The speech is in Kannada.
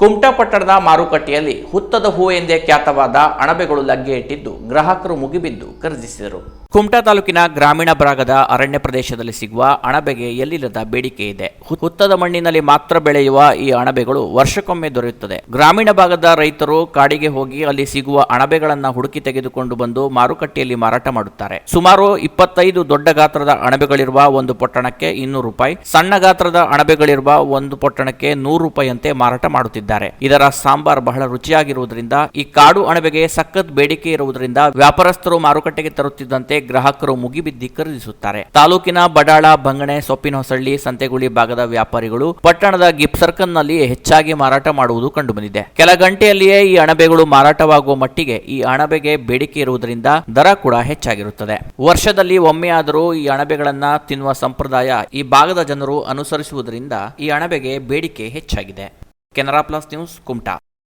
ಕುಮಟಾ ಪಟ್ಟಣದ ಮಾರುಕಟ್ಟೆಯಲ್ಲಿ ಹುತ್ತದ ಹೂ ಎಂದೇ ಖ್ಯಾತವಾದ ಅಣಬೆಗಳು ಲಗ್ಗೆ ಇಟ್ಟಿದ್ದು ಗ್ರಾಹಕರು ಮುಗಿಬಿದ್ದು ಖರೀದಿಸಿದರು. ಕುಮಟಾ ತಾಲೂಕಿನ ಗ್ರಾಮೀಣ ಭಾಗದ ಅರಣ್ಯ ಪ್ರದೇಶದಲ್ಲಿ ಸಿಗುವ ಅಣಬೆಗೆ ಎಲ್ಲಿಲ್ಲದ ಬೇಡಿಕೆ ಇದೆ. ಹುತ್ತದ ಮಣ್ಣಿನಲ್ಲಿ ಮಾತ್ರ ಬೆಳೆಯುವ ಈ ಅಣಬೆಗಳು ವರ್ಷಕ್ಕೊಮ್ಮೆ ದೊರೆಯುತ್ತದೆ. ಗ್ರಾಮೀಣ ಭಾಗದ ರೈತರು ಕಾಡಿಗೆ ಹೋಗಿ ಅಲ್ಲಿ ಸಿಗುವ ಅಣಬೆಗಳನ್ನ ಹುಡುಕಿ ತೆಗೆದುಕೊಂಡು ಬಂದು ಮಾರುಕಟ್ಟೆಯಲ್ಲಿ ಮಾರಾಟ ಮಾಡುತ್ತಾರೆ. ಸುಮಾರು ಇಪ್ಪತ್ತೈದು ದೊಡ್ಡ ಗಾತ್ರದ ಅಣಬೆಗಳಿರುವ ಒಂದು ಪೊಟ್ಟಣಕ್ಕೆ ಇನ್ನೂರು ರೂಪಾಯಿ, ಸಣ್ಣ ಗಾತ್ರದ ಅಣಬೆಗಳಿರುವ ಒಂದು ಪೊಟ್ಟಣಕ್ಕೆ ನೂರು ರೂಪಾಯಿಯಂತೆ ಮಾರಾಟ ಮಾಡುತ್ತಿದ್ದಾರೆ. ಇದರ ಸಾಂಬಾರ್ ಬಹಳ ರುಚಿಯಾಗಿರುವುದರಿಂದ, ಈ ಕಾಡು ಅಣಬೆಗೆ ಸಖತ್ ಬೇಡಿಕೆ ಇರುವುದರಿಂದ ವ್ಯಾಪಾರಸ್ಥರು ಮಾರುಕಟ್ಟೆಗೆ ತರುತ್ತಿದ್ದಂತೆ ಗ್ರಾಹಕರು ಮುಗಿಬಿದ್ದಿ ಖರೀದಿಸುತ್ತಾರೆ. ತಾಲೂಕಿನ ಬಡಾಳ, ಬಂಗಣೆ ಸೊಪ್ಪಿನ ಹೊಸಳ್ಳಿ ಸಂತೆಗುಳಿ ಭಾಗದ ವ್ಯಾಪಾರಿಗಳು ಪಟ್ಟಣದ ಗಿಪ್ ಸರ್ಕಲ್ನಲ್ಲಿ ಹೆಚ್ಚಾಗಿ ಮಾರಾಟ ಮಾಡುವುದು ಕಂಡುಬಂದಿದೆ. ಕೆಲ ಗಂಟೆಯಲ್ಲಿಯೇ ಈ ಅಣಬೆಗಳು ಮಾರಾಟವಾಗುವ ಮಟ್ಟಿಗೆ ಈ ಅಣಬೆಗೆ ಬೇಡಿಕೆ ಇರುವುದರಿಂದ ದರ ಕೂಡ ಹೆಚ್ಚಾಗಿರುತ್ತದೆ. ವರ್ಷದಲ್ಲಿ ಒಮ್ಮೆಯಾದರೂ ಈ ಅಣಬೆಗಳನ್ನ ತಿನ್ನುವ ಸಂಪ್ರದಾಯ ಈ ಭಾಗದ ಜನರು ಅನುಸರಿಸುವುದರಿಂದ ಈ ಅಣಬೆಗೆ ಬೇಡಿಕೆ ಹೆಚ್ಚಾಗಿದೆ. Canara plus news Kumta.